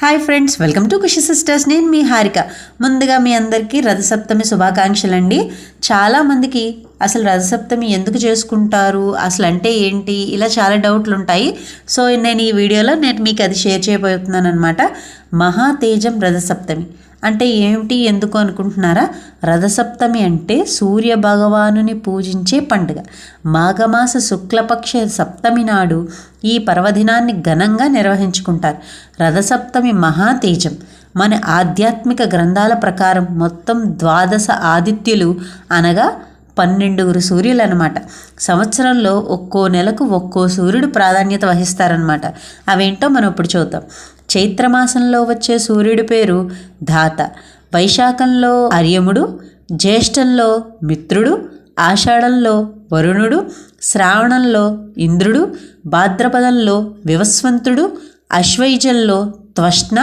Hi friends welcome to Khushi sisters నేను మీ హారిక. ముందుగా మీ అందరికీ రథసప్తమి శుభాకాంక్షలు అండి చాలామందికి అసలు రథసప్తమి ఎందుకు చేసుకుంటారు? అసలు అంటే ఏంటి? ఇలా చాలా డౌట్లు ఉంటాయి. సో నేను ఈ వీడియోలో నేను మీకు అది షేర్ చేయబోతున్నాను అనమాట మహాతేజం రథసప్తమి. అంటే ఏమిటి ఎందుకు అనుకుంటున్నారా? రథసప్తమి అంటే సూర్య భగవానుని పూజించే పండుగ. మాఘమాస శుక్లపక్ష సప్తమి నాడు ఈ పర్వదినాన్ని ఘనంగా నిర్వహించుకుంటారు. రథసప్తమి మహాతేజం. మన ఆధ్యాత్మిక గ్రంథాల ప్రకారం మొత్తం ద్వాదశ ఆదిత్యులు అనగా పన్నెండుగురు సూర్యులు అనమాట సంవత్సరంలో ఒక్కో నెలకు ఒక్కో సూర్యుడు ప్రాధాన్యత వహిస్తారనమాట అవేంటో మనం ఇప్పుడు చూద్దాం. చైత్రమాసంలో వచ్చే సూర్యుడి పేరు ధాత. వైశాఖంలో అర్యముడు జ్యేష్ఠంలో మిత్రుడు ఆషాఢంలో వరుణుడు శ్రావణంలో ఇంద్రుడు భాద్రపదంలో వివస్వంతుడు అశ్వైజంలో త్వష్ణ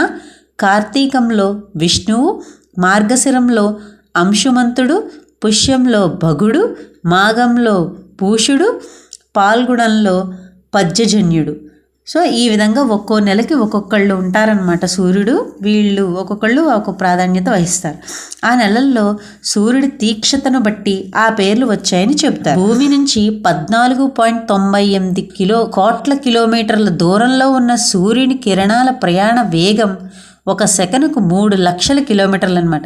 కార్తీకంలో విష్ణువు మార్గశిరంలో అంశుమంతుడు పుష్యంలో భగుడు మాఘంలో పూషుడు పాల్గుణంలో పద్యజన్యుడు. సో ఈ విధంగా ఒక్కో నెలకి ఒక్కొక్కళ్ళు ఉంటారనమాట సూర్యుడు వీళ్ళు ఒక్కొక్కళ్ళు ఒక ప్రాధాన్యత వహిస్తారు. ఆ నెలల్లో సూర్యుడి తీక్షతను బట్టి ఆ పేర్లు వచ్చాయని చెబుతారు. భూమి నుంచి పద్నాలుగు పాయింట్ తొంభై ఎనిమిది కిలో కోట్ల కిలోమీటర్ల దూరంలో ఉన్న సూర్యుని కిరణాల ప్రయాణ వేగం ఒక సెకనుకు మూడు లక్షల కిలోమీటర్లు అనమాట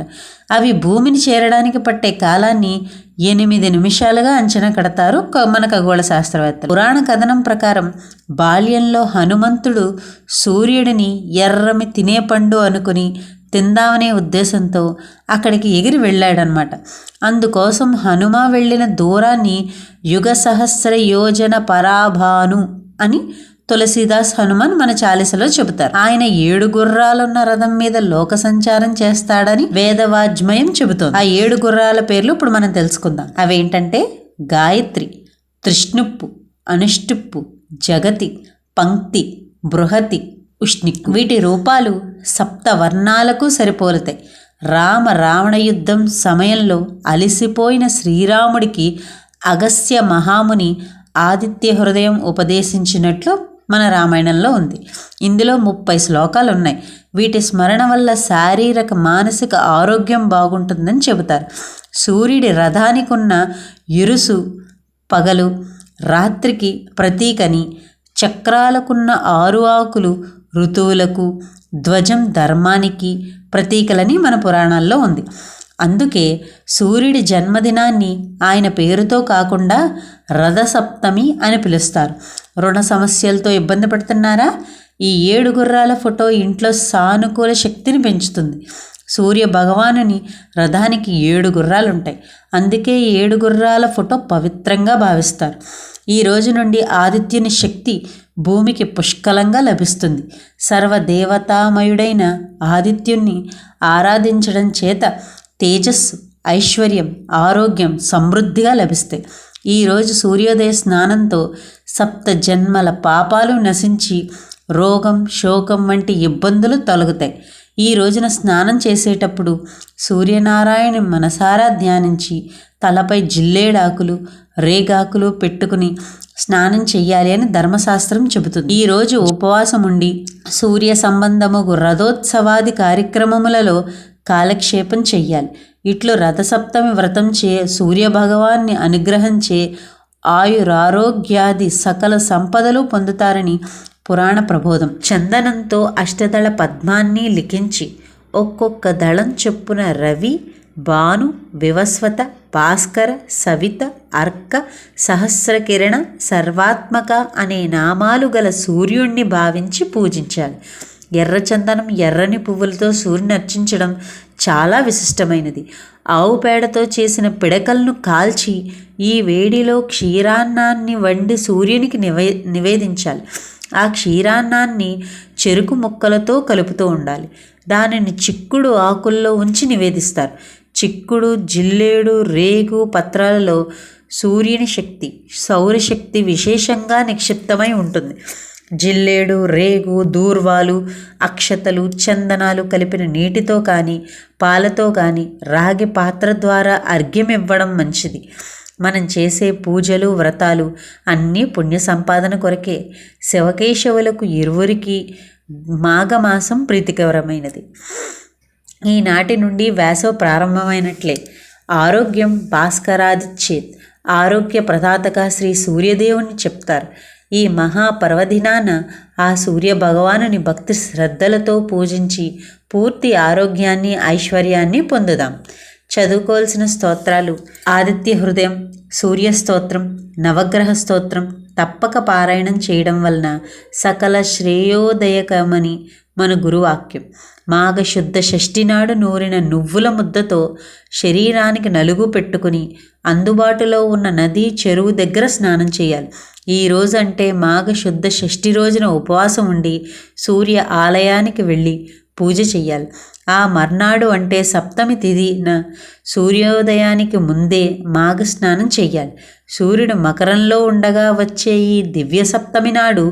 అవి భూమిని చేరడానికి పట్టే కాలాన్ని ఎనిమిది నిమిషాలుగా అంచనా కడతారు మన ఖగోళ శాస్త్రవేత్తలు. పురాణ కథనం ప్రకారం బాల్యంలో హనుమంతుడు సూర్యుడిని ఎర్రమి తినే పండు అనుకుని తిందామనే ఉద్దేశంతో అక్కడికి ఎగిరి వెళ్ళాడనమాట అందుకోసం హనుమ వెళ్ళిన దూరాన్ని యుగ సహస్ర యోజన పరాభాను అని తులసీదాస్ హనుమాన్ మన చాలీసలో చెబుతారు. ఆయన ఏడు గుర్రాలున్న రథం మీద లోక సంచారం చేస్తాడని వేదవాజ్మయం చెబుతోంది. ఆ ఏడు గుర్రాల పేర్లు ఇప్పుడు మనం తెలుసుకుందాం. అవేంటంటే గాయత్రి తృష్ణుప్పు అనుష్టుప్పు జగతి పంక్తి బృహతి ఉష్ణిక్ వీటి రూపాలు సప్త వర్ణాలకు సరిపోలుతాయి. రామ రావణ యుద్ధం సమయంలో అలిసిపోయిన శ్రీరాముడికి అగస్త్య మహాముని ఆదిత్య హృదయం ఉపదేశించినట్లు మన రామాయణంలో ఉంది. ఇందులో ముప్పై శ్లోకాలు ఉన్నాయి వీటి స్మరణ వల్ల శారీరక మానసిక ఆరోగ్యం బాగుంటుందని చెబుతారు. సూర్యుడి రథానికి ఉన్న ఇరుసు పగలు రాత్రికి ప్రతీకని చక్రాలకున్న ఆరు ఆకులు ఋతువులకు ధ్వజం ధర్మానికి ప్రతీకలని మన పురాణాల్లో ఉంది. అందుకే సూర్యుడి జన్మదినాన్ని ఆయన పేరుతో కాకుండా రథసప్తమి అని పిలుస్తారు. రుణ సమస్యలతో ఇబ్బంది పడుతున్నారా? ఈ ఏడు గుర్రాల ఫోటో ఇంట్లో సానుకూల శక్తిని పెంచుతుంది. సూర్య భగవానుని రథానికి ఏడు గుర్రాలు ఉంటాయి అందుకే ఈ ఏడు గుర్రాల ఫోటో పవిత్రంగా భావిస్తారు. ఈ రోజు నుండి ఆదిత్యుని శక్తి భూమికి పుష్కలంగా లభిస్తుంది. సర్వదేవతామయుడైన ఆదిత్యుణ్ణి ఆరాధించడం చేత తేజస్సు ఐశ్వర్యం ఆరోగ్యం సమృద్ధిగా లభిస్తాయి. ఈరోజు సూర్యోదయ స్నానంతో సప్త జన్మల పాపాలు నశించి రోగం శోకం వంటి ఇబ్బందులు తొలగుతాయి. ఈ రోజున స్నానం చేసేటప్పుడు సూర్యనారాయణ మనసారా ధ్యానించి తలపై జిల్లేడాకులు రేగాకులు పెట్టుకుని స్నానం చెయ్యాలి అని ధర్మశాస్త్రం చెబుతుంది. ఈరోజు ఉపవాసం ఉండి సూర్య సంబంధము రథోత్సవాది కార్యక్రమములలో కాలక్షేపం చెయ్యాలి. ఇట్లు రథసప్తమి వ్రతం చే సూర్య భగవాన్ని అనుగ్రహించే ఆయురారోగ్యాది సకల సంపదలు పొందుతారని పురాణ ప్రబోధం. చందనంతో అష్టదళ పద్మాన్ని లిఖించి ఒక్కొక్క దళం చొప్పున రవి భాను వివస్వత భాస్కర సవిత అర్క సహస్రకిరణ సర్వాత్మక అనే నామాలు గల సూర్యుణ్ణి భావించి పూజించాలి. ఎర్రచందనం ఎర్రని పువ్వులతో సూర్యుని అర్చించడం చాలా విశిష్టమైనది. ఆవు పేడతో చేసిన పిడకలను కాల్చి ఈ వేడిలో క్షీరాన్నాన్ని వండి సూర్యునికి నివే నివేదించాలి. ఆ క్షీరాన్నాన్ని చెరుకు ముక్కలతో కలుపుతూ ఉండాలి. దానిని చిక్కుడు ఆకుల్లో ఉంచి నివేదిస్తారు. చిక్కుడు జిల్లేడు రేగు పత్రాలలో సూర్యుని శక్తి సౌరశక్తి విశేషంగా నిక్షిప్తమై ఉంటుంది. జిల్లేడు రేగు దూర్వాలు అక్షతలు చందనాలు కలిపిన నీటితో కానీ పాలతో కానీ రాగి పాత్ర ద్వారా అర్ఘ్యం ఇవ్వడం మంచిది. మనం చేసే పూజలు వ్రతాలు అన్నీ పుణ్య సంపాదన కొరకే. శివకేశవులకు ఇరువురికి మాఘమాసం ప్రీతికరమైనది. ఈనాటి నుండి వేసవ ప్రారంభమైనట్లే. ఆరోగ్యం భాస్కరాదిచ్చేత్ ఆరోగ్య ప్రదాతగా శ్రీ సూర్యదేవుని చెప్తారు. ఈ మహాపర్వదినాన ఆ సూర్య భగవానుని భక్తి శ్రద్ధలతో పూజించి పూర్తి ఆరోగ్యాన్ని ఐశ్వర్యాన్ని పొందుదాం. చదువుకోవాల్సిన స్తోత్రాలు ఆదిత్య హృదయం సూర్య స్తోత్రం నవగ్రహ స్తోత్రం తప్పక పారాయణం చేయడం వలన సకల శ్రేయోదయకమని మన గురువాక్యం. మాఘ శుద్ధ షష్ఠి నాడు నూరిన నువ్వుల ముద్దతో శరీరానికి నలుగు పెట్టుకుని అందుబాటులో ఉన్న నది చెరువు దగ్గర స్నానం చేయాలి. ఈ రోజు అంటే మాఘ శుద్ధ షష్ఠి రోజున ఉపవాసం ఉండి సూర్య ఆలయానికి వెళ్ళి పూజ చెయ్యాలి. ఆ మర్నాడు అంటే సప్తమి తిదిన సూర్యోదయానికి ముందే మాఘ స్నానం చెయ్యాలి. సూర్యుడు మకరంలో ఉండగా వచ్చే ఈ దివ్య సప్తమి నాడు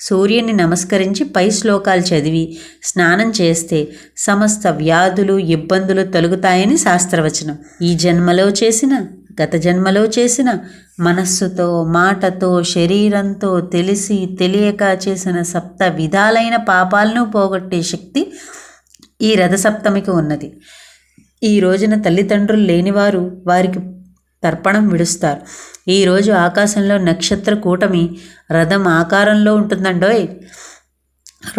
సూర్యుని నమస్కరించి పై శ్లోకాలు చదివి స్నానం చేస్తే సమస్త వ్యాధులు ఇబ్బందులు తొలగుతాయని శాస్త్రవచనం. ఈ జన్మలో చేసిన గత జన్మలో చేసిన మనస్సుతో మాటతో శరీరంతో తెలిసి తెలియక చేసిన సప్త విధాలైన పాపాలను పోగొట్టే శక్తి ఈ రథసప్తమికి ఉన్నది. ఈ రోజున తల్లిదండ్రులు లేనివారు వారికి తర్పణం విడుస్తారు. ఈరోజు ఆకాశంలో నక్షత్ర కూటమి రథం ఆకారంలో ఉంటుందండోయ్.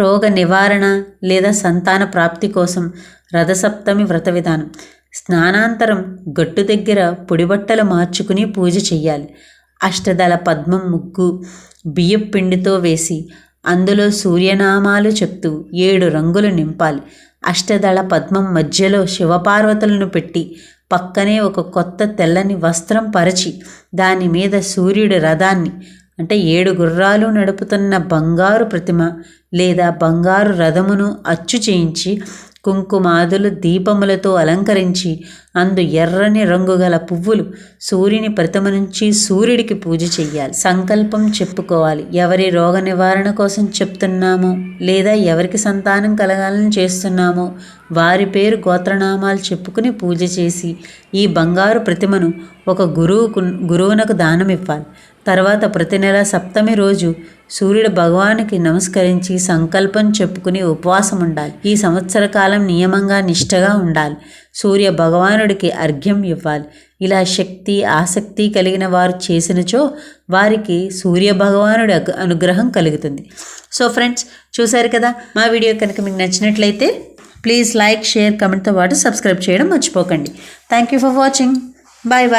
రోగ నివారణ లేదా సంతాన ప్రాప్తి కోసం రథసప్తమి వ్రత విధానం. స్నానాంతరం గట్టు దగ్గర పొడిబట్టలు మార్చుకుని పూజ చెయ్యాలి. అష్టదళ పద్మం ముగ్గు బియ్యం పిండితో వేసి అందులో సూర్యనామాలు చెప్తూ ఏడు రంగులు నింపాలి. అష్టదళ పద్మం మధ్యలో శివపార్వతులను పెట్టి పక్కనే ఒక కొత్త తెల్లని వస్త్రం పరిచి దాని మీద సూర్యుడి రథాన్ని అంటే ఏడు గుర్రాలు నడుపుతున్న బంగారు ప్రతిమ లేదా బంగారు రథమును అచ్చు చేయించి కుంకుమాదులు దీపములతో అలంకరించి అందు ఎర్రని రంగు గల పువ్వులు సూర్యుని ప్రతిమ నుంచి సూర్యుడికి పూజ చెయ్యాలి. సంకల్పం చెప్పుకోవాలి. ఎవరి రోగ నివారణ కోసం చెప్తున్నామో లేదా ఎవరికి సంతానం కలగాలని చేస్తున్నామో వారి పేరు గోత్రనామాలు చెప్పుకుని పూజ చేసి ఈ బంగారు ప్రతిమను ఒక గురువుకు గురువునకు దానం ఇవ్వాలి. తర్వాత ప్రతి నెల సప్తమి రోజు సూర్యుడు భగవానికి నమస్కరించి సంకల్పం చెప్పుకుని ఉపవాసం ఉండాలి. ఈ సంవత్సర కాలం నియమంగా నిష్టగా ఉండాలి. సూర్య భగవానుడికి అర్ఘ్యం ఇవ్వాలి. ఇలా శక్తి ఆసక్తి కలిగిన వారు చేసినచో వారికి సూర్య భగవానుడి అనుగ్రహం కలుగుతుంది. సో ఫ్రెండ్స్ చూశారు కదా మా వీడియో కనుక మీకు నచ్చినట్లయితే ప్లీజ్ లైక్ షేర్ కమెంట్తో పాటు సబ్స్క్రైబ్ చేయడం మర్చిపోకండి. Thank you for watching. Bye bye.